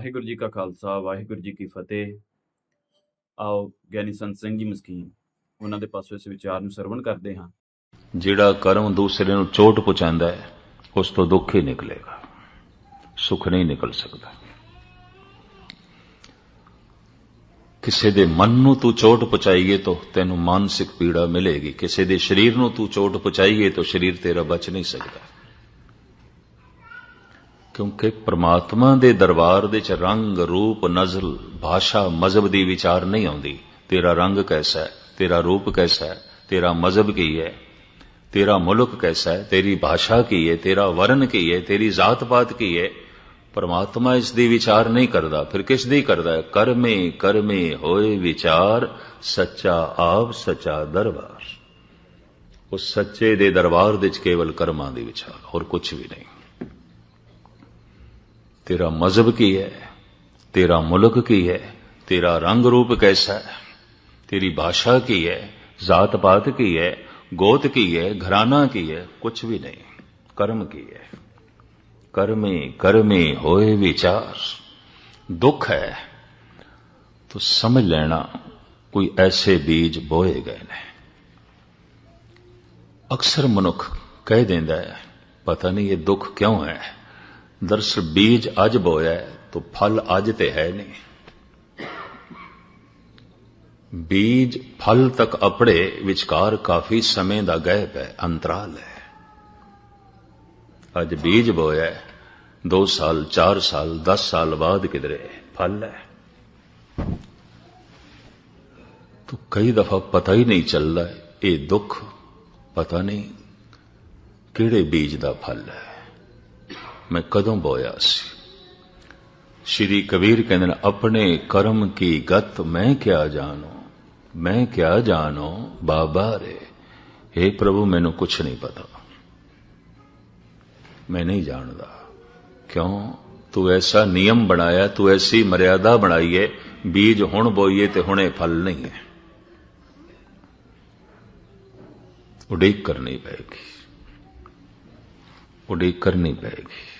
ਵਾਹਿਗੁਰੂ ਜੀ ਕਾ ਖਾਲਸਾ, ਵਾਹਿਗੁਰੂ ਜੀ ਕੀ ਫਤਿਹ। ਆਓ ਗਿਆਨੀ ਸੰਤ ਸਿੰਘ ਜੀ ਮਸਕੀਨ, ਉਹਨਾਂ ਦੇ ਪਾਸੋਂ ਇਸ ਵਿਚਾਰ ਨੂੰ ਸਰਵਣ ਕਰਦੇ ਹਾਂ। ਜਿਹੜਾ ਕਰਮ ਦੂਸਰੇ ਨੂੰ ਚੋਟ ਪਹੁੰਚਾਉਂਦਾ ਹੈ, ਉਸ ਤੋਂ ਦੁੱਖ ਹੀ ਨਿਕਲੇਗਾ, ਸੁੱਖ ਨਹੀਂ ਨਿਕਲ ਸਕਦਾ। ਕਿਸੇ ਦੇ ਮਨ ਨੂੰ ਤੂੰ ਚੋਟ ਪਹੁੰਚਾਈਏ ਤਾਂ ਤੈਨੂੰ ਮਾਨਸਿਕ ਪੀੜਾ ਮਿਲੇਗੀ, ਕਿਸੇ ਦੇ ਸਰੀਰ ਨੂੰ ਤੂੰ ਚੋਟ ਪਹੁੰਚਾਈਏ ਤਾਂ ਸਰੀਰ ਤੇਰਾ ਬਚ ਨਹੀਂ ਸਕਦਾ। ਕਿਉਂਕਿ ਪ੍ਰਮਾਤਮਾ ਦੇ ਦਰਬਾਰ ਦੇ ਚ ਰੰਗ, ਰੂਪ, ਨਜ਼ਲ, ਭਾਸ਼ਾ, ਮਜ਼ਹਬ ਦੀ ਵਿਚਾਰ ਨਹੀਂ ਆਉਂਦੀ। ਤੇਰਾ ਰੰਗ ਕੈਸਾ ਹੈ? ਤੇਰਾ ਰੂਪ ਕੈਸਾ ਹੈ? ਤੇਰਾ ਮਜ਼ਹਬ ਕੀ ਹੈ? ਤੇਰਾ ਮੁਲਕ ਕੈਸਾ ਹੈ? ਤੇਰੀ ਭਾਸ਼ਾ ਕੀ ਹੈ? ਤੇਰਾ ਵਰਨ ਕੀ ਹੈ? ਤੇਰੀ ਜ਼ਾਤ ਪਾਤ ਕੀ ਹੈ? ਪਰਮਾਤਮਾ ਇਸ ਦੀ ਵਿਚਾਰ ਨਹੀਂ ਕਰਦਾ। ਫਿਰ ਕਿਸ ਦੀ ਕਰਦਾ ਹੈ? ਕਰਮੇ ਕਰਮੇ ਹੋਏ ਵਿਚਾਰ, ਸੱਚਾ ਆਪ, ਸੱਚਾ ਦਰਬਾਰ। ਉਸ ਸੱਚੇ ਦੇ ਦਰਬਾਰ ਵਿੱਚ ਕੇਵਲ ਕਰਮਾਂ ਦੀ ਵਿਚਾਰ, ਹੋਰ ਕੁਝ ਵੀ ਨਹੀਂ। ਤੇਰਾ ਮਜ਼ਹਬ ਕੀ ਹੈ? ਤੇਰਾ ਮੁਲਕ ਕੀ ਹੈ? ਤੇਰਾ ਰੰਗ ਰੂਪ ਕੈਸਾ ਹੈ? ਤੇਰੀ ਭਾਸ਼ਾ ਕੀ ਹੈ? ਜ਼ਾਤ ਪਾਤ ਕੀ ਹੈ? ਗੋਤ ਕੀ ਹੈ? ਘਰਾਨਾ ਕੀ ਹੈ? ਕੁਝ ਵੀ ਨਹੀਂ। ਕਰਮ ਕੀ ਹੈ? ਕਰਮੇ ਕਰਮੇ ਹੋਏ ਵਿਚਾਰ। ਦੁੱਖ ਹੈ। ਤੋ ਸਮਝ ਲੈਣਾ, ਕੋਈ ਐਸੇ ਬੀਜ ਬੋਏ ਗਏ ਨੇ। ਅਕਸਰ ਮਨੁੱਖ ਕਹਿ ਦਿੰਦਾ ਹੈ, ਪਤਾ ਨਹੀਂ ਇਹ ਦੁੱਖ ਕਿਉਂ ਹੈ? ਦਰਸਲ ਬੀਜ ਅੱਜ ਬੋਇਆ ਹੈ, ਤੋ ਫਲ ਅੱਜ ਤੇ ਹੈ ਨਹੀਂ। ਬੀਜ ਫਲ ਤੱਕ ਅਪੜੇ ਵਿਚਕਾਰ ਕਾਫੀ ਸਮੇਂ ਦਾ ਗੈਪ ਹੈ, ਅੰਤਰਾਲ ਹੈ। ਅੱਜ ਬੀਜ ਬੋਇਆ ਹੈ 2 ਸਾਲ 4 ਸਾਲ 10 ਸਾਲ ਬਾਅਦ ਕਿਧਰੇ ਫਲ ਹੈ। ਤੋ ਕਈ ਦਫਾ ਪਤਾ ਹੀ ਨਹੀਂ ਚੱਲਦਾ, ਇਹ ਦੁੱਖ ਪਤਾ ਨਹੀਂ ਕਿਹੜੇ ਬੀਜ ਦਾ ਫਲ ਹੈ। ਮੈਂ ਕਦੋਂ ਬੋਇਆ ਸੀ? ਸ਼੍ਰੀ ਕਬੀਰ ਕਹਿੰਦੇ ਨੇ, ਆਪਣੇ ਕਰਮ ਕੀ ਗਤ ਮੈਂ ਕਿਆ ਜਾਣੋ? ਮੈਂ ਕਿਆ ਜਾਣੋ, ਬਾਬਾ ਰੇ। हे ਪ੍ਰਭੂ, ਮੈਨੂੰ ਕੁਝ ਨਹੀਂ ਪਤਾ। ਮੈਂ ਨਹੀਂ ਜਾਣਦਾ। ਕਿਉਂ? ਤੂੰ ਐਸਾ ਨਿਯਮ ਬਣਾਇਆ, ਤੂੰ ਐਸੀ ਮਰਿਆਦਾ ਬਣਾਈ ਹੈ ਬੀਜ ਹੁਣ ਬੋਈਏ ਤੇ ਹੁਣੇ ਫਲ ਨਹੀਂ ਹੈ। ਉਡੀਕ ਕਰਨੀ ਪਏਗੀ। ਉਡੀਕ ਕਰਨੀ ਪਏਗੀ।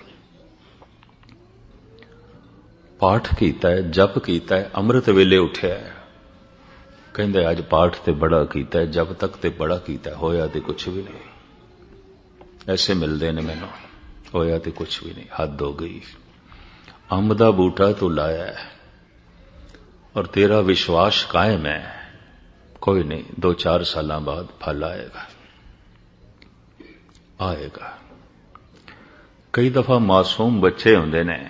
ਪਾਠ ਕੀਤਾ ਹੈ, ਜਪ ਕੀਤਾ ਹੈ, ਅੰਮ੍ਰਿਤ ਵੇਲੇ ਉੱਠਿਆ ਹੈ। ਕਹਿੰਦੇ ਅੱਜ ਪਾਠ ਤੇ ਬੜਾ ਕੀਤਾ ਹੈ, ਜਪ ਤੱਕ ਤੇ ਬੜਾ ਕੀਤਾ ਹੋਇਆ ਤੇ ਕੁਝ ਵੀ ਨਹੀਂ। ਐਸੇ ਮਿਲਦੇ ਨੇ ਮੈਨੂੰ, ਹੋਇਆ ਤੇ ਕੁਝ ਵੀ ਨਹੀਂ, ਹੱਦ ਹੋ ਗਈ। ਅੰਬ ਦਾ ਬੂਟਾ ਤੂੰ ਲਾਇਆ ਹੈ ਔਰ ਤੇਰਾ ਵਿਸ਼ਵਾਸ ਕਾਇਮ ਹੈ। ਕੋਈ ਨਹੀਂ 2-4 ਸਾਲਾਂ ਬਾਅਦ ਫਲ ਆਏਗਾ। ਆਏਗਾ। ਕਈ ਦਫਾ ਮਾਸੂਮ ਬੱਚੇ ਹੁੰਦੇ ਨੇ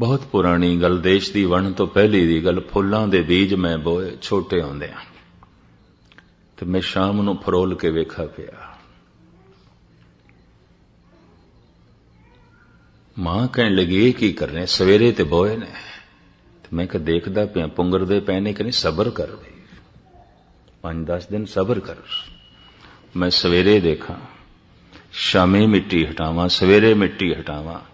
ਬਹੁਤ ਪੁਰਾਣੀ ਗੱਲ, ਦੇਸ਼ ਦੀ ਵਣ ਤੋਂ ਪਹਿਲੀ ਦੀ ਗੱਲ, ਫੁੱਲਾਂ ਦੇ ਬੀਜ ਮੈਂ ਬੋਏ ਛੋਟੇ ਹੁੰਦੇ ਆ। ਤੇ ਮੈਂ ਸ਼ਾਮ ਨੂੰ ਫਰੋਲ ਕੇ ਵੇਖਾ ਪਿਆ। ਮਾਂ ਕਹਿਣ ਲੱਗੀ, ਇਹ ਕੀ ਕਰ ਰਹੇ? ਸਵੇਰੇ ਤੇ ਬੋਏ ਨੇ। ਤੇ ਮੈਂ ਕਿ ਦੇਖਦਾ ਪਿਆ, ਪੁੰਗਰਦੇ ਪਏ ਨੇ ਕਿ ਨਹੀਂ? ਸਬਰ ਕਰ ਬਈ 5-10 ਦਿਨ ਸਬਰ ਕਰ। ਮੈਂ ਸਵੇਰੇ ਦੇਖਾਂ, ਸ਼ਾਮੇ ਮਿੱਟੀ ਹਟਾਵਾਂ, ਸਵੇਰੇ ਮਿੱਟੀ ਹਟਾਵਾਂ।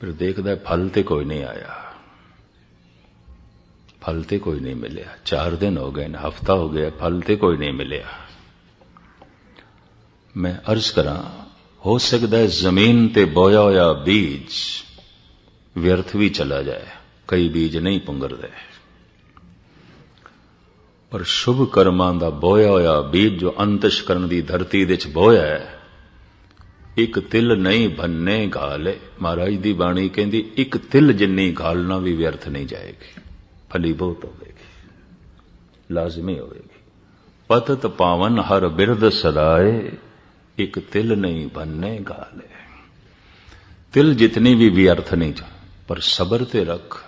ਫਿਰ ਦੇਖਦਾ ਫਲ ਤੇ ਕੋਈ ਨਹੀਂ ਆਇਆ। ਫਲ ਤੇ ਕੋਈ ਨਹੀਂ ਮਿਲਿਆ। 4 ਦਿਨ ਹੋ ਗਏ ਨੇ ਹਫਤਾ ਹੋ ਗਿਆ, ਫਲ ਤੇ ਕੋਈ ਨਹੀਂ ਮਿਲਿਆ। ਮੈਂ ਅਰਜ਼ ਕਰਾਂ, ਹੋ ਸਕਦਾ ਹੈ ਜ਼ਮੀਨ ਤੇ ਬੋਇਆ ਹੋਇਆ ਬੀਜ ਵਿਅਰਥ ਵੀ ਚਲਾ ਜਾਏ, ਕਈ ਬੀਜ ਨਹੀਂ ਪੁੰਗਰਦੇ। ਪਰ ਸ਼ੁਭ ਕਰਮਾਂ ਦਾ ਬੋਇਆ ਹੋਇਆ ਬੀਜ ਜੋ ਅੰਤਸ਼ਕਰਨ ਦੀ ਧਰਤੀ ਦੇ ਵਿੱਚ ਬੋਇਆ ਹੈ ਇੱਕ ਤਿਲ ਨਹੀਂ ਭੰਨੇ ਗਾਲੇ। ਮਹਾਰਾਜ ਦੀ ਬਾਣੀ ਕਹਿੰਦੀ, ਇੱਕ ਤਿਲ ਜਿੰਨੀ ਗਾਲਣਾ ਵੀ ਵਿਅਰਥ ਨਹੀਂ ਜਾਏਗੀ। ਫਲੀ ਬਹੁਤ ਹੋਵੇਗੀ। ਲਾਜ਼ਮੀ ਹੋਵੇਗੀ। ਪਤਤ ਪਾਵਨ ਹਰ ਬਿਰਦ ਸਦਾਏ, ਇੱਕ ਤਿਲ ਨਹੀਂ ਭੰਨੇ ਗਾਲੇ। ਤਿਲ ਜਿਤਨੀ ਵੀ ਵਿਅਰਥ ਨਹੀਂ ਜਾ, ਪਰ ਸਬਰ ਤੇ ਰੱਖ।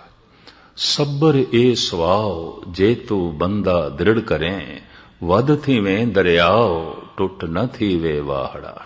ਸਬਰ ਏ ਸਵਾਉ ਜੇ ਤੂੰ ਬੰਦਾ ਦ੍ਰਿੜ ਕਰੇ ਵਦ ਥੀਵੇਂ ਦਰਿਆਓ, ਟੁੱਟ ਨ ਥੀਵੇ ਵਾਹੜਾ।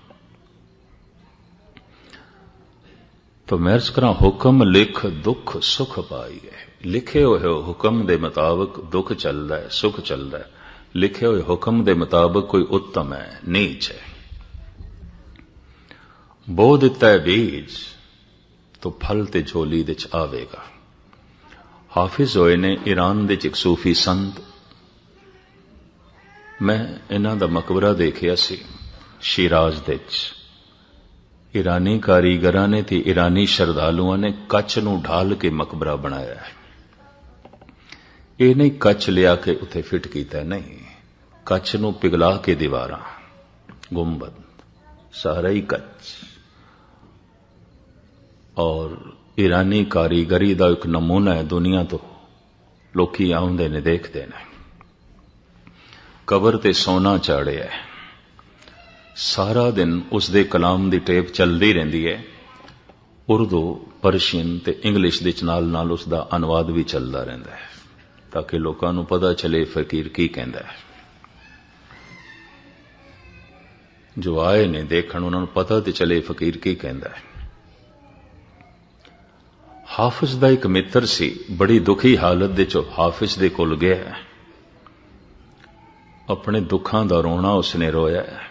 ਤੋ ਮਰਸ ਕਰਾਂ, ਹੁਕਮ ਲਿਖ ਦੁੱਖ ਸੁਖ ਪਾਈਏ ਲਿਖੇ ਹੋਏ ਹੁਕਮ ਦੇ ਮੁਤਾਬਕ ਦੁੱਖ ਚੱਲਦਾ ਹੈ, ਸੁਖ ਚੱਲਦਾ ਹੈ। ਲਿਖੇ ਹੋਏ ਹੁਕਮ ਦੇ ਮੁਤਾਬਕ ਕੋਈ ਉੱਤਮ ਹੈ, ਨੀਚ ਹੈ। ਬੋ ਦਿੱਤਾ ਹੈ ਬੀਜ, ਤੋ ਫਲ ਤੇ ਝੋਲੀ ਦੇ ਆਵੇਗਾ। ਹਾਫਿਜ਼ ਹੋਏ ਨੇ ਈਰਾਨ ਦੇ ਚ ਇੱਕ ਸੂਫੀ ਸੰਤ। ਮੈਂ ਇਹਨਾਂ ਦਾ ਮਕਬਰਾ ਦੇਖਿਆ ਸੀ, ਸ਼ਿਰਾਜ਼ ਦੇ ਚ। ਈਰਾਨੀ ਕਾਰੀਗਰਾਂ ਨੇ ਤੇ ਈਰਾਨੀ ਸ਼ਰਧਾਲੂਆਂ ਨੇ ਕੱਚ ਨੂੰ ਢਾਲ ਕੇ ਮਕਬਰਾ ਬਣਾਇਆ ਹੈ। ਇਹ ਨਹੀਂ ਕੱਚ ਲਿਆ ਕੇ ਉੱਥੇ ਫਿੱਟ ਕੀਤਾ, ਨਹੀਂ। ਕੱਚ ਨੂੰ ਪਿਘਲਾ ਕੇ ਦੀਵਾਰਾਂ, ਗੁੰਬਦ, ਸਾਰਾ ਹੀ ਕੱਚ। ਔਰ ਈਰਾਨੀ ਕਾਰੀਗਰੀ ਦਾ ਇੱਕ ਨਮੂਨਾ ਹੈ ਦੁਨੀਆ ਤੋਂ। ਲੋਕੀ ਆਉਂਦੇ ਨੇ, ਦੇਖਦੇ ਨੇ। ਕਬਰ ਤੇ ਸੋਨਾ ਚਾੜਿਆ ਹੈ। ਸਾਰਾ ਦਿਨ ਉਸ ਦੇ ਕਲਾਮ ਦੀ ਟੇਪ ਚੱਲਦੀ ਰਹਿੰਦੀ ਹੈ। ਉਰਦੂ, ਪਰਸ਼ੀਅਨ ਤੇ ਇੰਗਲਿਸ਼ ਦੇ ਨਾਲ ਨਾਲ ਉਸ ਦਾ ਅਨੁਵਾਦ ਵੀ ਚੱਲਦਾ ਰਹਿੰਦਾ ਹੈ। ਤਾਂ ਕਿ ਲੋਕਾਂ ਨੂੰ ਪਤਾ ਚਲੇ ਫਕੀਰ ਕੀ ਕਹਿੰਦਾ ਹੈ। ਜੋ ਆਏ ਨੇ ਦੇਖਣ, ਉਹਨਾਂ ਨੂੰ ਪਤਾ ਤੇ ਚਲੇ ਫਕੀਰ ਕੀ ਕਹਿੰਦਾ ਹੈ। ਹਾਫਿਜ਼ ਦਾ ਇੱਕ ਮਿੱਤਰ ਸੀ, ਬੜੀ ਦੁਖੀ ਹਾਲਤ ਦੇ ਚ ਹਾਫਿਜ਼ ਦੇ ਕੋਲ ਗਿਆ ਆਪਣੇ ਦੁੱਖਾਂ ਦਾ ਰੋਣਾ ਉਸਨੇ ਰੋਇਆ ਹੈ।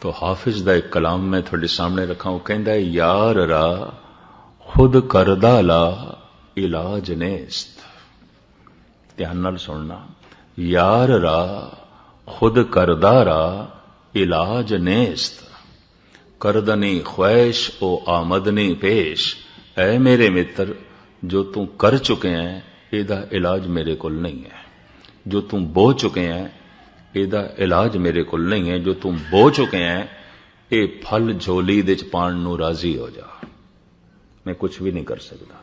ਤੋ ਹਾਫਿਜ਼ ਦਾ ਇੱਕ ਕਲਾਮ ਮੈਂ ਤੁਹਾਡੇ ਸਾਹਮਣੇ ਰੱਖਾਂ, ਉਹ ਕਹਿੰਦਾ ਹੈ, ਯਾਰ ਰਾ, ਖੁਦ ਕਰਦਾ ਲਾ, ਇਲਾਜ ਨੇਸਤ। ਧਿਆਨ ਨਾਲ ਸੁਣਨਾ। ਯਾਰ ਰਾ, ਖੁਦ ਕਰਦਾ ਰਾ, ਇਲਾਜ ਨੇਸਤ। ਕਰਦਨੀ ਖੁਆਇਸ਼, ਉਹ ਆਮਦਨੀ ਪੇਸ਼। ਐ ਮੇਰੇ ਮਿੱਤਰ, ਜੋ ਤੂੰ ਕਰ ਚੁਕੇ ਹੈ, ਇਹਦਾ ਇਲਾਜ ਮੇਰੇ ਕੋਲ ਨਹੀਂ ਹੈ। ਜੋ ਤੂੰ ਬੋ ਚੁੱਕੇ ਹੈ ਇਹਦਾ ਇਲਾਜ ਮੇਰੇ ਕੋਲ ਨਹੀਂ ਹੈ, ਜੋ ਤੂੰ ਬੋ ਚੁੱਕੇ ਹੈ, ਇਹ ਫਲ ਝੋਲੀ ਦੇ ਚ ਪਾਣ ਨੂੰ ਰਾਜ਼ੀ ਹੋ ਜਾ। ਮੈਂ ਕੁਝ ਵੀ ਨਹੀਂ ਕਰ ਸਕਦਾ।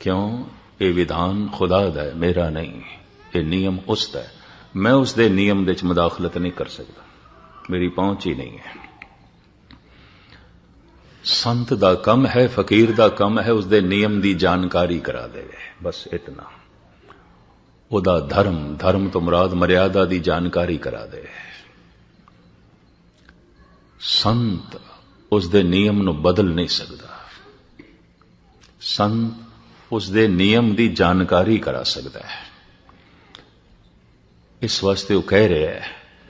ਕਿਉਂ? ਇਹ ਵਿਧਾਨ ਖੁਦਾ ਦਾ ਹੈ, ਮੇਰਾ ਨਹੀਂ। ਇਹ ਨਿਯਮ ਉਸ ਦਾ ਹੈ। ਮੈਂ ਉਸ ਦੇ ਨਿਯਮ ਦੇ ਚ ਮਦਾਖਲਤ ਨਹੀਂ ਕਰ ਸਕਦਾ। ਮੇਰੀ ਪਹੁੰਚ ਹੀ ਨਹੀਂ ਹੈ। ਸੰਤ ਦਾ ਕੰਮ ਹੈ, ਫਕੀਰ ਦਾ ਕੰਮ ਹੈ, ਉਸ ਦੇ ਨਿਯਮ ਦੀ ਜਾਣਕਾਰੀ ਕਰਾ ਦੇਵੇ। ਬਸ ਇਤਨਾ। ਉਹਦਾ ਧਰਮ ਧਰਮ ਤੋਂ ਮੁਰਾਦ ਮਰਿਆਦਾ ਦੀ ਜਾਣਕਾਰੀ ਕਰਾ ਦੇ। ਸੰਤ ਉਸ ਦੇ ਨਿਯਮ ਨੂੰ ਬਦਲ ਨਹੀਂ ਸਕਦਾ। ਸੰਤ ਉਸ ਦੇ ਨਿਯਮ ਦੀ ਜਾਣਕਾਰੀ ਕਰਾ ਸਕਦਾ ਹੈ। ਇਸ ਵਾਸਤੇ ਉਹ ਕਹਿ ਰਿਹਾ ਹੈ,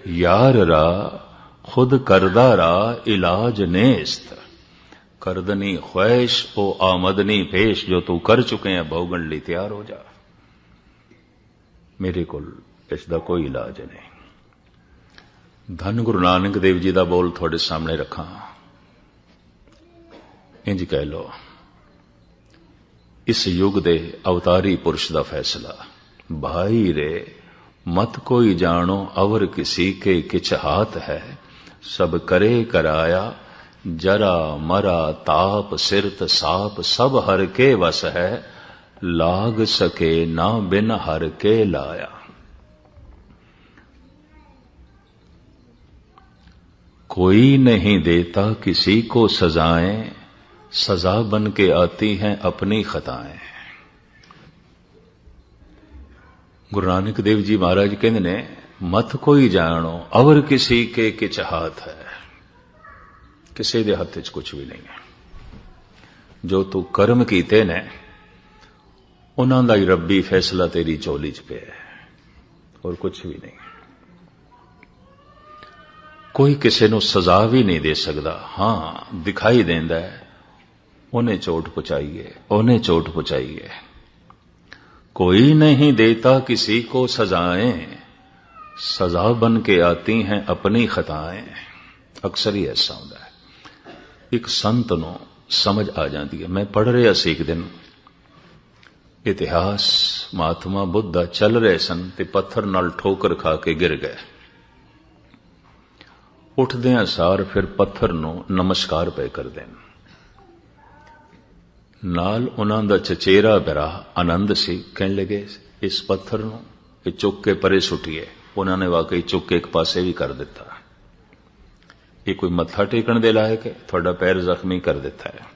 ਯਾਰ ਰਾ, ਖੁਦ ਕਰਦਾ ਰਾ, ਇਲਾਜ ਨੇਸਤ। ਕਰਦਨੀ ਖੁਐਸ਼ ਉਹ ਆਮਦਨੀ ਪੇਸ਼ ਜੋ ਤੂੰ ਕਰ ਚੁਕੇ ਹੈ ਭੋਗਣ ਲਈ ਤਿਆਰ ਹੋ ਜਾ। ਮੇਰੇ ਕੋਲ ਇਸ ਦਾ ਕੋਈ ਇਲਾਜ ਨਹੀਂ। ਧੰਨ ਗੁਰੂ ਨਾਨਕ ਦੇਵ ਜੀ ਦਾ ਬੋਲ ਤੁਹਾਡੇ ਸਾਹਮਣੇ ਰੱਖਾਂ। ਇੰਜ ਕਹਿ ਲੋ ਇਸ ਯੁੱਗ ਦੇ ਅਵਤਾਰੀ ਪੁਰਸ਼ ਦਾ ਫੈਸਲਾ, ਭਾਈ ਰੇ, ਮਤ ਕੋਈ ਜਾਣੋ ਅਵਰ ਕਿਸੀ ਕੇ ਕਿਛ ਹਾਥ ਹੈ, ਸਭ ਕਰੇ ਕਰਾਇਆ, ਜਰਾ ਮਰਾ ਤਾਪ ਸਿਰਤ ਸਾਪ ਸਭ ਹਰ ਕੇ ਵਸ ਹੈ लाग सके ना बिन हर के लाया। कोई नहीं देता किसी को सजाएँ, सजा बन के आती हैं अपनी खताएँ। गुरु नानक देव जी महाराज कहते ने मत कोई जानो, अवर किसी के किच हाथ है। किसी के हथ च कुछ भी नहीं है। जो तू कर्म कीते ने ਉਹਨਾਂ ਦਾ ਹੀ ਰੱਬੀ ਫੈਸਲਾ ਤੇਰੀ ਝੋਲੀ 'ਚ ਪਿਆ ਹੈ ਹੋਰ ਕੁਝ ਵੀ ਨਹੀਂ ਕੋਈ ਕਿਸੇ ਨੂੰ ਸਜ਼ਾ ਵੀ ਨਹੀਂ ਦੇ ਸਕਦਾ ਹਾਂ ਦਿਖਾਈ ਦਿੰਦਾ ਹੈ ਉਹਨੇ ਚੋਟ ਪਹੁੰਚਾਈ ਹੈ ਉਹਨੇ ਚੋਟ ਪਹੁੰਚਾਈ ਹੈ कोई नहीं देता किसी को सजाएं सजा बन के आती हैं अपनी खताएं ਅਕਸਰ ਹੀ ਐਸਾ ਹੁੰਦਾ ਹੈ ਇੱਕ ਸੰਤ ਨੂੰ ਸਮਝ ਆ ਜਾਂਦੀ ਹੈ ਮੈਂ ਪੜ੍ਹ ਰਿਹਾ ਸੀ ਇੱਕ ਦਿਨ ਇਤਿਹਾਸ, ਮਹਾਤਮਾ ਬੁੱਧਾ ਚੱਲ ਰਹੇ ਸਨ ਤੇ ਪੱਥਰ ਨਾਲ ਠੋਕਰ ਖਾ ਕੇ ਗਿਰ ਗਏ। ਉੱਠਦਿਆਂ ਸਾਰ ਫਿਰ ਪੱਥਰ ਨੂੰ ਨਮਸਕਾਰ ਪਏ ਕਰਦੇ ਨੇ। ਨਾਲ ਉਹਨਾਂ ਦਾ ਚਚੇਰਾ ਬਰਾ ਆਨੰਦ ਸੀ, ਕਹਿਣ ਲੱਗੇ, ਇਸ ਪੱਥਰ ਨੂੰ ਇਹ ਚੁੱਕ ਕੇ ਪਰੇ ਸੁੱਟੀਏ। ਉਹਨਾਂ ਨੇ ਵਾਕਈ ਚੁੱਕ ਕੇ ਇੱਕ ਪਾਸੇ ਵੀ ਕਰ ਦਿੱਤਾ। ਇਹ ਕੋਈ ਮੱਥਾ ਟੇਕਣ ਦੇ ਲਾਇਕ ਹੈ? ਤੁਹਾਡਾ ਪੈਰ ਜ਼ਖਮੀ ਕਰ ਦਿੱਤਾ ਹੈ।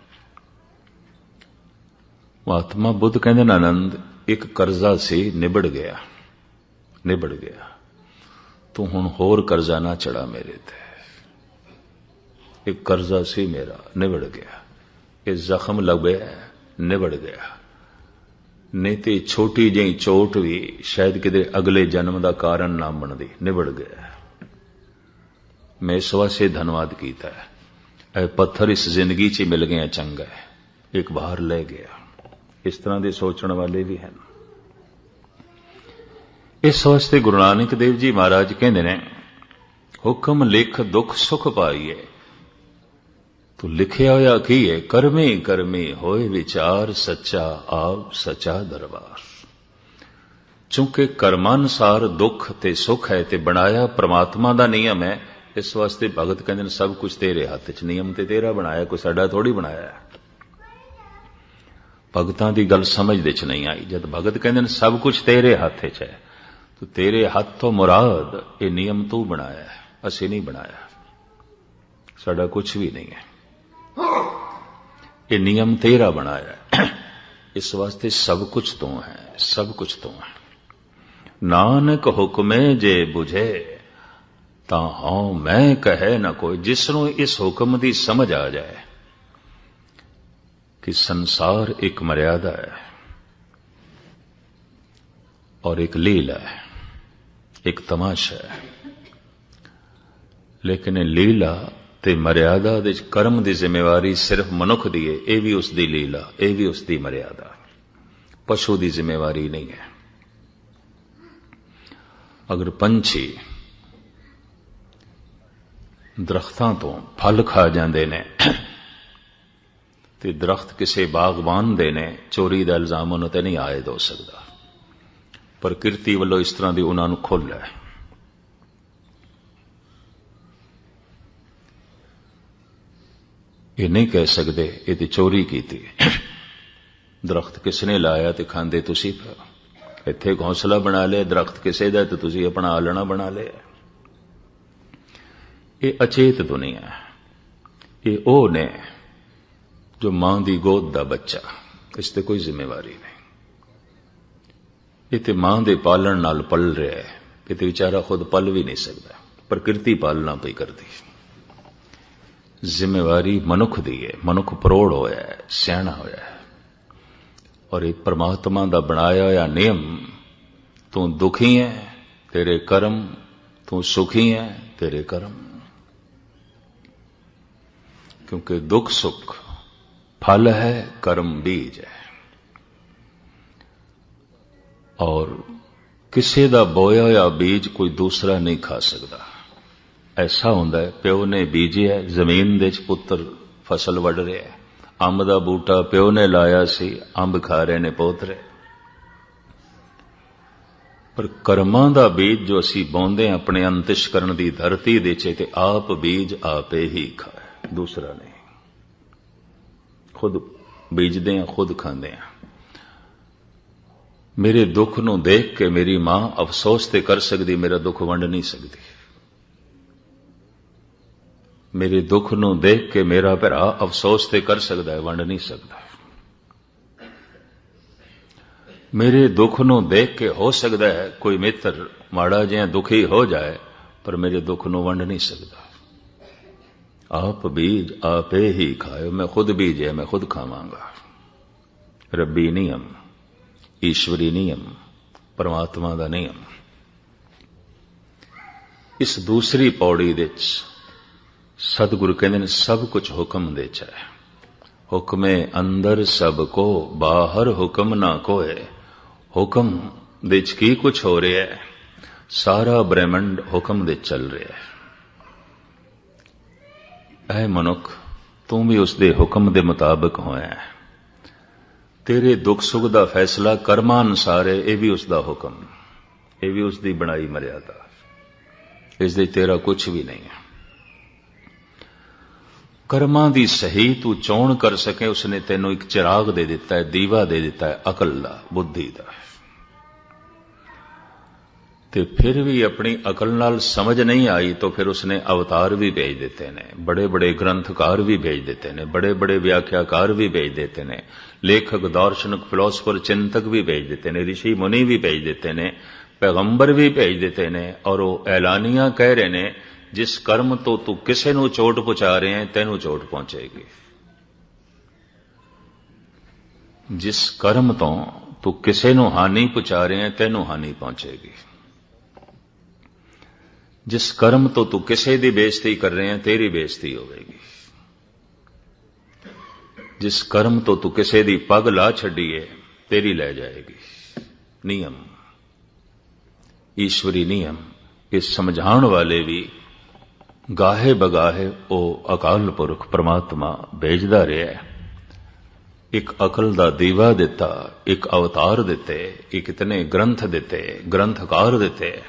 ਮਹਾਤਮਾ ਬੁੱਧ ਕਹਿੰਦੇ ਨੇ, ਆਨੰਦ ਇੱਕ ਕਰਜ਼ਾ ਸੀ, ਨਿਬੜ ਗਿਆ ਨਿਬੜ ਗਿਆ। ਤੂੰ ਹੁਣ ਹੋਰ ਕਰਜ਼ਾ ਨਾ ਚੜਾ ਮੇਰੇ ਤੇ। ਇੱਕ ਕਰਜ਼ਾ ਸੀ ਮੇਰਾ, ਨਿਬੜ ਗਿਆ। ਇਹ ਜ਼ਖਮ ਲੱਗਿਆ ਨਿਬੜ ਗਿਆ। ਨਹੀਂ ਤੇ ਛੋਟੀ ਜਿਹੀ ਚੋਟ ਵੀ ਸ਼ਾਇਦ ਕਿਤੇ ਅਗਲੇ ਜਨਮ ਦਾ ਕਾਰਨ ਨਾ ਬਣਦੀ, ਨਿਬੜ ਗਿਆ। ਮੈਂ ਇਸ ਵਾਸਤੇ ਧੰਨਵਾਦ ਕੀਤਾ ਹੈ। ਇਹ ਪੱਥਰ ਇਸ ਜ਼ਿੰਦਗੀ 'ਚ ਹੀ ਮਿਲ ਗਿਆ ਚੰਗਾ ਹੈ। ਇੱਕ ਬਾਹਰ ਲੈ ਗਿਆ। ਇਸ ਤਰ੍ਹਾਂ ਦੇ ਸੋਚਣ ਵਾਲੇ ਵੀ ਹਨ। ਇਸ ਵਾਸਤੇ ਗੁਰੂ ਨਾਨਕ ਦੇਵ ਜੀ ਮਹਾਰਾਜ ਕਹਿੰਦੇ ਨੇ, ਹੁਕਮ ਲਿਖ ਦੁੱਖ ਸੁਖ ਪਾਈਏ ਤੂੰ ਲਿਖਿਆ ਹੋਇਆ ਕੀ ਹੈ ਕਰਮੇ ਕਰਮੇ ਹੋਏ ਵਿਚਾਰ ਸੱਚਾ ਆਪ ਸੱਚਾ ਦਰਬਾਰ। ਚੂੰਕਿ ਕਰਮਾਨੁਸਾਰ ਦੁੱਖ ਤੇ ਸੁਖ ਹੈ ਤੇ ਬਣਾਇਆ ਪ੍ਰਮਾਤਮਾ ਦਾ ਨਿਯਮ ਹੈ। ਇਸ ਵਾਸਤੇ ਭਗਤ ਕਹਿੰਦੇ ਨੇ ਸਭ ਕੁਝ ਤੇਰੇ ਹੱਥ 'ਚ, ਨਿਯਮ ਤੇ ਤੇਰਾ ਬਣਾਇਆ, ਕੋਈ ਸਾਡਾ ਥੋੜੀ ਬਣਾਇਆ ਹੈ। ਭਗਤਾਂ ਦੀ ਗੱਲ ਸਮਝ ਦੇ 'ਚ ਨਹੀਂ ਆਈ। ਜਦ ਭਗਤ ਕਹਿੰਦੇ ਨੇ, ਸਭ ਕੁਝ ਤੇਰੇ ਹੱਥ 'ਚ ਹੈ। ਤੋ ਤੇਰੇ ਹੱਥ ਤੋਂ ਮੁਰਾਦ ਇਹ ਨਿਯਮ ਤੂੰ ਬਣਾਇਆ ਅਸੀਂ ਨਹੀਂ ਬਣਾਇਆ। ਸਾਡਾ ਕੁਝ ਵੀ ਨਹੀਂ ਹੈ। ਇਹ ਨਿਯਮ ਤੇਰਾ ਬਣਾਇਆ ਇਸ ਵਾਸਤੇ ਸਭ ਕੁਝ ਤੂੰ ਹੈ। ਸਭ ਕੁਝ ਤੂੰ ਹੈ। ਨਾਨਕ ਹੁਕਮੇ ਜੇ 부ਝੇ ਤਾਂ ਹਾਂ ਮੈਂ ਕਹੇ ਨਾ ਕੋਈ, ਜਿਸ ਨੂੰ ਇਸ ਹੁਕਮ ਦੀ ਸਮਝ ਆ ਜਾਏ। ਕਿ ਸੰਸਾਰ ਇੱਕ ਮਰਿਆਦਾ ਹੈ ਔਰ ਇੱਕ ਲੀਲਾ ਹੈ, ਇੱਕ ਤਮਾਸ਼ਾ ਹੈ। ਲੇਕਿਨ ਇਹ ਲੀਲਾ ਤੇ ਮਰਿਆਦਾ ਦੇ ਵਿੱਚ ਕਰਮ ਦੀ ਜ਼ਿੰਮੇਵਾਰੀ ਸਿਰਫ ਮਨੁੱਖ ਦੀ ਹੈ, ਇਹ ਵੀ ਉਸ ਦੀ ਲੀਲਾ, ਇਹ ਵੀ ਉਸ ਦੀ ਮਰਿਆਦਾ। ਪਸ਼ੂ ਦੀ ਜ਼ਿੰਮੇਵਾਰੀ ਨਹੀਂ ਹੈ। ਅਗਰ ਪੰਛੀ ਦਰਖਤਾਂ ਤੋਂ ਫਲ ਖਾ ਜਾਂਦੇ ਨੇ ਤੇ ਦਰਖਤ ਕਿਸੇ ਬਾਗਬਾਨ ਦੇ ਨੇ, ਚੋਰੀ ਦਾ ਇਲਜ਼ਾਮ ਉਹਨਾਂ ਤੇ ਨਹੀਂ ਆਇਦ ਹੋ ਸਕਦਾ। ਪ੍ਰਕਿਰਤੀ ਵੱਲੋਂ ਇਸ ਤਰ੍ਹਾਂ ਦੀ ਉਹਨਾਂ ਨੂੰ ਖੁੱਲ ਹੈ। ਇਹ ਨਹੀਂ ਕਹਿ ਸਕਦੇ, ਇਹ ਤੇ ਚੋਰੀ ਕੀਤੀ ਦਰਖਤ ਕਿਸ ਨੇ ਲਾਇਆ ਤੇ ਖਾਂਦੇ ਤੁਸੀਂ ਇੱਥੇ ਘੌਂਸਲਾ ਬਣਾ ਲਿਆ, ਦਰਖਤ ਕਿਸੇ ਦਾ ਤੇ ਤੁਸੀਂ ਆਪਣਾ ਆਲਣਾ ਬਣਾ ਲਿਆ। ਇਹ ਅਚੇਤ ਦੁਨੀਆ ਇਹ ਉਹ ਨੇ ਜੋ ਮਾਂ ਦੀ ਗੋਦ ਦਾ ਬੱਚਾ ਇਸ ਤੇ ਕੋਈ ਜ਼ਿੰਮੇਵਾਰੀ ਨਹੀਂ ਇਹ ਤੇ ਮਾਂ ਦੇ ਪਾਲਣ ਨਾਲ ਪਲ ਰਿਹਾ ਹੈ ਇਹ ਤੇ ਵਿਚਾਰਾ ਖੁਦ ਪਲ ਵੀ ਨਹੀਂ ਸਕਦਾ ਪ੍ਰਕਿਰਤੀ ਪਾਲਣਾ ਪਈ ਕਰਦੀ ਜ਼ਿੰਮੇਵਾਰੀ ਮਨੁੱਖ ਦੀ ਹੈ ਮਨੁੱਖ ਪ੍ਰੋੜ ਹੋਇਆ ਹੈ ਸਿਆਣਾ ਹੋਇਆ ਹੈ ਔਰ ਇਹ ਪ੍ਰਮਾਤਮਾ ਦਾ ਬਣਾਇਆ ਹੋਇਆ ਨਿਯਮ ਤੂੰ ਦੁਖੀ ਹੈ ਤੇਰੇ ਕਰਮ ਤੂੰ ਸੁਖੀ ਹੈ ਤੇਰੇ ਕਰਮ ਕਿਉਂਕਿ ਦੁੱਖ ਸੁੱਖ ਫਲ ਹੈ ਕਰਮ ਬੀਜ ਹੈ ਔਰ ਕਿਸੇ ਦਾ ਬੋਇਆ ਹੋਇਆ ਬੀਜ ਕੋਈ ਦੂਸਰਾ ਨਹੀਂ ਖਾ ਸਕਦਾ ਐਸਾ ਹੁੰਦਾ ਹੈ ਪਿਓ ਨੇ ਬੀਜਿਆ ਜ਼ਮੀਨ ਦੇ ਵਿੱਚ ਪੁੱਤਰ ਫਸਲ ਵੱਢ ਰਿਹਾ ਹੈ ਅੰਬ ਦਾ ਬੂਟਾ ਪਿਓ ਨੇ ਲਾਇਆ ਸੀ ਅੰਬ ਖਾ ਰਹੇ ਨੇ ਪੋਤਰੇ ਪਰ ਕਰਮਾਂ ਦਾ ਬੀਜ ਜੋ ਅਸੀਂ ਬੋਂਦੇ ਹਾਂ ਆਪਣੇ ਅੰਤਿਸ਼ਕਰਨ ਦੀ ਧਰਤੀ ਦੇ ਚ ਤੇ ਆਪ ਬੀਜ ਆਪੇ ਹੀ ਖਾਏ ਦੂਸਰਾ ਨਹੀਂ ਖੁਦ ਬੀਜਦੇ ਹਾਂ ਖੁਦ ਖਾਂਦੇ ਹਾਂ ਮੇਰੇ ਦੁੱਖ ਨੂੰ ਦੇਖ ਕੇ ਮੇਰੀ ਮਾਂ ਅਫਸੋਸ ਤੇ ਕਰ ਸਕਦੀ, ਮੇਰਾ ਦੁੱਖ ਵੰਡ ਨਹੀਂ ਸਕਦੀ। ਮੇਰੇ ਦੁੱਖ ਨੂੰ ਦੇਖ ਕੇ ਮੇਰਾ ਭਰਾ ਅਫਸੋਸ ਤੇ ਕਰ ਸਕਦਾ ਹੈ, ਵੰਡ ਨਹੀਂ ਸਕਦਾ। ਮੇਰੇ ਦੁੱਖ ਨੂੰ ਦੇਖ ਕੇ ਹੋ ਸਕਦਾ ਹੈ, ਕੋਈ ਮਿੱਤਰ ਮਾੜਾ ਜਿਹਾ ਦੁਖੀ ਹੋ ਜਾਏ, ਪਰ ਮੇਰੇ ਦੁੱਖ ਨੂੰ ਵੰਡ ਨਹੀਂ ਸਕਦਾ। ਆਪ ਬੀਜ ਆਪੇ ਹੀ ਖਾਇਓ, ਮੈਂ ਖੁਦ ਬੀਜੇ ਮੈਂ ਖੁਦ ਖਾਵਾਂਗਾ। ਰੱਬੀ ਨਿਯਮ, ਈਸ਼ਵਰੀ ਨਿਯਮ, ਪਰਮਾਤਮਾ ਦਾ ਨਿਯਮ। ਇਸ ਦੂਸਰੀ ਪੌੜੀ ਵਿੱਚ ਸਤਿਗੁਰੂ ਕਹਿੰਦੇ ਨੇ, ਸਭ ਕੁਝ ਹੁਕਮ ਦੇ ਚ ਹੈ। ਹੁਕਮੇ ਅੰਦਰ ਸਭ ਕੋ, ਬਾਹਰ ਹੁਕਮ ਨਾ ਕੋਏ। ਹੁਕਮ ਦੇ ਚ ਕੀ ਕੁਝ ਹੋ ਰਿਹਾ ਹੈ? ਸਾਰਾ ਬ੍ਰਹਿਮੰਡ ਹੁਕਮ ਦੇ ਚੱਲ ਰਿਹਾ ਹੈ। ਐ ਮਨੁੱਖ, ਤੂੰ ਵੀ ਉਸ ਦੇ ਹੁਕਮ ਦੇ ਮੁਤਾਬਕ ਹੋਇਆ ਤੇਰੇ ਦੁੱਖ ਸੁੱਖ ਦਾ ਫੈਸਲਾ ਕਰਮਾਂ ਅਨੁਸਾਰ ਹੈ, ਇਹ ਵੀ ਉਸ ਦਾ ਹੁਕਮ। ਇਹ ਵੀ ਉਸ ਦੀ ਬਣਾਈ ਮਰਿਆਦਾ। ਇਸ ਦੇ ਤੇਰਾ ਕੁਝ ਵੀ ਨਹੀਂ ਹੈ। ਕਰਮਾਂ ਦੀ ਸਹੀ ਤੂੰ ਚੋਣ ਕਰ ਸਕੇ, ਉਸਨੇ ਤੈਨੂੰ ਇੱਕ ਚਿਰਾਗ ਦੇ ਦਿੱਤਾ ਹੈ, ਦੀਵਾ ਦੇ ਦਿੱਤਾ ਹੈ, ਅਕਲ ਦਾ, ਬੁੱਧੀ ਦਾ। ਤੇ ਫਿਰ ਵੀ ਆਪਣੀ ਅਕਲ ਨਾਲ ਸਮਝ ਨਹੀਂ ਆਈ ਤਾਂ ਫਿਰ ਉਸਨੇ ਅਵਤਾਰ ਵੀ ਭੇਜ ਦਿੱਤੇ ਨੇ ਬੜੇ ਬੜੇ ਗ੍ਰੰਥਕਾਰ ਵੀ ਭੇਜ ਦਿੱਤੇ ਨੇ ਬੜੇ ਬੜੇ ਵਿਆਖਿਆਕਾਰ ਵੀ ਭੇਜ ਦਿੱਤੇ ਨੇ, ਲੇਖਕ, ਦਾਰਸ਼ਨਿਕ ਫਿਲਾਸਫਰ ਚਿੰਤਕ ਵੀ ਭੇਜ ਦਿੱਤੇ ਨੇ ઋષਿ ਮੁਨੀ ਵੀ ਭੇਜ ਦਿੱਤੇ ਨੇ, ਪੈਗੰਬਰ ਵੀ ਭੇਜ ਦਿੱਤੇ ਨੇ ਔਰ ਉਹ ਐਲਾਨੀਆਂ ਕਹਿ ਰਹੇ ਨੇ, ਜਿਸ ਕਰਮ ਤੋਂ ਤੂੰ ਕਿਸੇ ਨੂੰ ਚੋਟ ਪਹੁੰਚਾ ਰਹੇ ਹੈ, ਤੈਨੂੰ ਚੋਟ ਪਹੁੰਚੇਗੀ। ਜਿਸ ਕਰਮ ਤੋਂ ਤੂੰ ਕਿਸੇ ਨੂੰ ਹਾਨੀ ਪਹੁੰਚਾ ਰਹੇ ਹੈ, ਤੈਨੂੰ ਹਾਨੀ ਪਹੁੰਚੇਗੀ। ਜਿਸ ਕਰਮ ਤੋਂ ਤੂੰ ਕਿਸੇ ਦੀ ਬੇਇੱਜ਼ਤੀ ਕਰ ਰਿਹਾ, ਤੇਰੀ ਬੇਇੱਜ਼ਤੀ ਹੋਵੇਗੀ ਜਿਸ ਕਰਮ ਤੋਂ ਤੂੰ ਕਿਸੇ ਦੀ ਪੱਗ ਲਾ ਛੱਡੀ ਤੇਰੀ ਲੈ ਜਾਏਗੀ। ਨਿਯਮ। ਈਸ਼ਵਰੀ ਨਿਯਮ ਇਹ ਸਮਝਾਉਣ ਵਾਲੇ ਵੀ ਗਾਹੇ ਬਗਾਹੇ ਉਹ ਅਕਾਲ ਪੁਰਖ ਪ੍ਰਮਾਤਮਾ ਭੇਜਦਾ ਰਿਹਾ ਹੈ। ਇੱਕ ਅਕਲ ਦਾ ਦੀਵਾ ਦਿੱਤਾ, ਇੱਕ ਅਵਤਾਰ ਦਿੱਤੇ, ਇੱਕ ਇਤਨੇ ਗ੍ਰੰਥ ਦਿੱਤੇ, ਗ੍ਰੰਥਕਾਰ ਦਿੱਤੇ।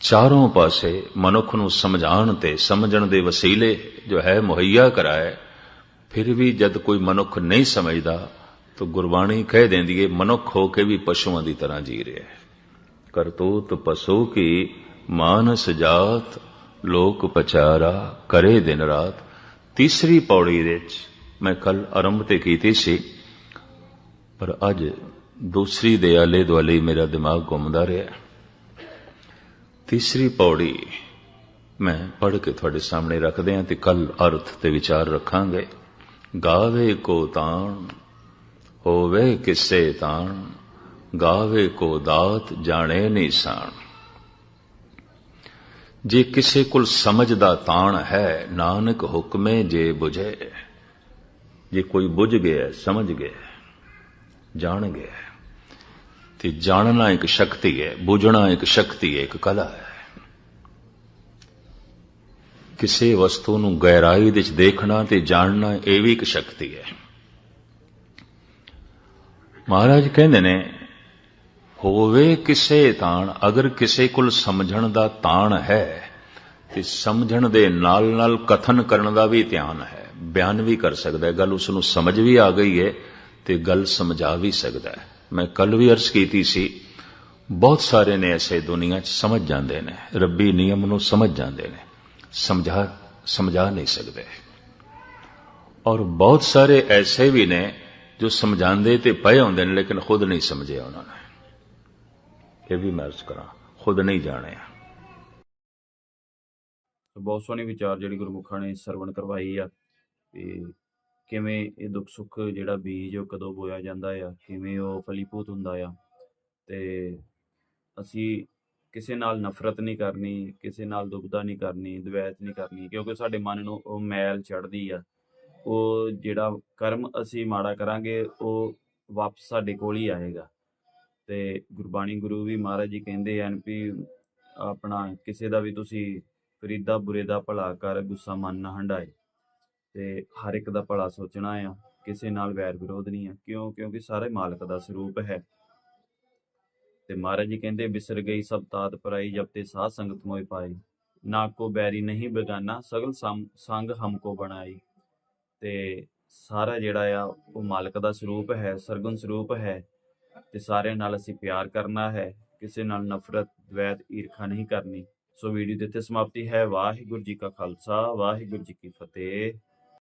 ਚਾਰੋਂ ਪਾਸੇ ਮਨੁੱਖ ਨੂੰ ਸਮਝਾਉਣ ਤੇ ਸਮਝਣ ਦੇ ਵਸੀਲੇ ਜੋ ਹੈ ਮੁਹੱਈਆ ਕਰਾਏ, ਫਿਰ ਵੀ ਜਦ ਕੋਈ ਮਨੁੱਖ ਨਹੀਂ ਸਮਝਦਾ, ਤਾਂ ਗੁਰਬਾਣੀ ਕਹਿ ਦਿੰਦੀ ਹੈ ਮਨੁੱਖ ਹੋ ਕੇ ਵੀ ਪਸ਼ੂਆਂ ਦੀ ਤਰ੍ਹਾਂ ਜੀ ਰਿਹਾ ਹੈ। ਕਰਤੂਤ ਪਸ਼ੂ ਕੀ ਮਾਨਸ ਜਾਤ, ਲੋਕ ਪਚਾਰਾ ਕਰੇ ਦਿਨ ਰਾਤ। ਤੀਸਰੀ ਪੌੜੀ ਵਿੱਚ ਮੈਂ ਕੱਲ ਆਰੰਭ ਤੇ ਕੀਤੀ ਸੀ, ਪਰ ਅੱਜ ਦੂਸਰੀ ਦੇ ਆਲੇ ਦੁਆਲੇ ਮੇਰਾ ਦਿਮਾਗ ਘੁੰਮਦਾ ਰਿਹਾ। ਤੀਸਰੀ ਪੌੜੀ ਮੈਂ ਪੜ੍ਹ ਕੇ ਤੁਹਾਡੇ ਸਾਹਮਣੇ ਰੱਖਦੇ ਹਾਂ ਤੇ ਕੱਲ ਅਰਥ ਤੇ ਵਿਚਾਰ ਰੱਖਾਂਗੇ। ਗਾਵੇ ਕੋ ਤਾਣ, ਹੋਵੇ ਕਿਸੇ ਤਾਣ, ਗਾਵੇ ਕੋ ਦਾਤ ਜਾਣੇ ਨਿਸ਼ਾਨ ਜੇ ਕਿਸੇ ਕੋਲ ਸਮਝ ਦਾ ਤਾਣ ਹੈ, ਨਾਨਕ ਹੁਕਮੇ ਜੇ ਬੁਝੇ। ਜੇ ਕੋਈ ਬੁਝ ਗਿਆ, ਸਮਝ ਗਿਆ, ਜਾਣ ਗਿਆ। ਤੇ ਜਾਣਨਾ ਇੱਕ ਸ਼ਕਤੀ ਹੈ, ਬੁਝਣਾ ਇੱਕ ਸ਼ਕਤੀ ਹੈ, ਇੱਕ ਕਲਾ ਹੈ। ਕਿਸੇ ਵਸਤੂ ਨੂੰ ਗਹਿਰਾਈ ਵਿੱਚ ਦੇਖਣਾ ਤੇ ਜਾਣਨਾ ਇਹ ਵੀ ਇੱਕ ਸ਼ਕਤੀ ਹੈ। ਮਹਾਰਾਜ ਕਹਿੰਦੇ ਨੇ, ਹੋਵੇ ਕਿਸੇ ਤਾਣ, ਅਗਰ ਕਿਸੇ ਕੋਲ ਸਮਝਣ ਦਾ ਤਾਣ ਹੈ, ਤੇ ਸਮਝਣ ਦੇ ਨਾਲ ਨਾਲ ਕਥਨ ਕਰਨ ਦਾ ਵੀ ਧਿਆਨ ਹੈ। ਬਿਆਨ ਵੀ ਕਰ ਸਕਦਾ ਹੈ, ਗੱਲ ਉਸ ਨੂੰ ਸਮਝ ਵੀ ਆ ਗਈ ਹੈ ਤੇ ਗੱਲ ਸਮਝਾ ਵੀ ਸਕਦਾ ਹੈ। ਮੈਂ ਕੱਲ ਵੀ ਅਰਜ਼ ਕੀਤੀ ਸੀ, ਬਹੁਤ ਸਾਰੇ ਨੇ ਐਸੇ ਦੁਨੀਆ 'ਚ ਸਮਝ ਜਾਂਦੇ ਨੇ, ਰੱਬੀ ਨਿਯਮ ਨੂੰ ਸਮਝ ਜਾਂਦੇ ਨੇ, ਸਮਝਾ ਸਮਝਾ ਨਹੀਂ ਸਕਦੇ। ਔਰ ਬਹੁਤ ਸਾਰੇ ਐਸੇ ਵੀ ਨੇ ਜੋ ਸਮਝਾਉਂਦੇ ਤੇ ਪਏ ਹੁੰਦੇ ਨੇ, ਲੇਕਿਨ ਖੁਦ ਨਹੀਂ ਸਮਝਿਆ ਉਹਨਾਂ ਨੇ। ਇਹ ਵੀ ਮੈਂ ਅਰਜ਼ ਕਰਾਂ, ਖੁਦ ਨਹੀਂ ਜਾਣਿਆ ਬਹੁਤ ਸੋਹਣੇ ਵਿਚਾਰ ਜਿਹੜੀ ਗੁਰਮੁਖਾਂ ਨੇ ਸਰਵਣ ਕਰਵਾਈ ਆ, ਤੇ ਕਿਵੇਂ ਇਹ ਦੁੱਖ ਸੁੱਖ ਜਿਹੜਾ ਬੀਜ ਉਹ ਕਦੋਂ ਬੋਇਆ ਜਾਂਦਾ ਆ, ਕਿਵੇਂ ਉਹ ਫਲੀਭੂਤ ਹੁੰਦਾ ਆ। ਤੇ ਅਸੀਂ ਕਿਸੇ ਨਾਲ ਨਫ਼ਰਤ ਨਹੀਂ ਕਰਨੀ, ਕਿਸੇ ਨਾਲ ਦੁਬਦਾ ਨਹੀਂ ਕਰਨੀ ਦਵੈਤ ਨਹੀਂ ਕਰਨੀ, ਕਿਉਂਕਿ ਸਾਡੇ ਮਨ ਨੂੰ ਉਹ ਮੈਲ ਚੜਦੀ ਆ। ਉਹ ਜਿਹੜਾ ਕਰਮ ਅਸੀਂ ਮਾੜਾ ਕਰਾਂਗੇ, ਉਹ ਵਾਪਸ ਸਾਡੇ ਕੋਲ ਹੀ ਆਏਗਾ। ਤੇ ਗੁਰਬਾਣੀ ਗੁਰੂ ਵੀ ਮਹਾਰਾਜ ਜੀ ਕਹਿੰਦੇ ਹਨ ਵੀ ਆਪਣਾ ਕਿਸੇ ਦਾ ਵੀ ਤੁਸੀਂ ਫਰੀਦਾ ਬੁਰੇ ਦਾ ਭਲਾ ਕਰ, ਗੁੱਸਾ ਮਨ ਨਾ ਹੰਡਾਏ ਤੇ ਹਰ ਇੱਕ ਦਾ ਭਲਾ ਸੋਚਣਾ ਆ, ਕਿਸੇ ਨਾਲ ਵੈਰ ਵਿਰੋਧ ਨਹੀਂ ਆ, ਕਿਉਂ? ਕਿਉਂਕਿ ਸਾਰੇ ਮਾਲਕ ਦਾ ਸਰੂਪ ਹੈ। ਤੇ ਮਹਾਰਾਜ ਜੀ ਕਹਿੰਦੇ, ਬਿਸਰ ਗਈ ਸਭ ਤਾਤ ਪਰਾਈ, ਜਬ ਤੇ ਸਾਧ ਸੰਗਤ ਮੋਇ ਪਾਈ। ਨਾ ਕੋ ਬੈਰੀ ਨਹੀਂ ਬੇਗਾਨਾ, ਸਗਲ ਸਮ- ਸੰਗ ਹਮਕੋ ਬਣਾਈ। ਤੇ ਸਾਰਾ ਜਿਹੜਾ ਆ, ਉਹ ਮਾਲਕ ਦਾ ਸਰੂਪ ਹੈ, ਸਰਗੁਣ ਸਰੂਪ ਹੈ। ਤੇ ਸਾਰਿਆਂ ਨਾਲ ਅਸੀਂ ਪਿਆਰ ਕਰਨਾ ਹੈ, ਕਿਸੇ ਨਾਲ ਨਫ਼ਰਤ, ਦਵੈਤ, ਈਰਖਾ ਨਹੀਂ ਕਰਨੀ। ਸੋ ਵੀਡੀਓ ਦੇ ਇੱਥੇ ਸਮਾਪਤੀ ਹੈ। ਵਾਹਿਗੁਰੂ ਜੀ ਕਾ ਖਾਲਸਾ, ਵਾਹਿਗੁਰੂ ਜੀ ਕੀ ਫਤਿਹ।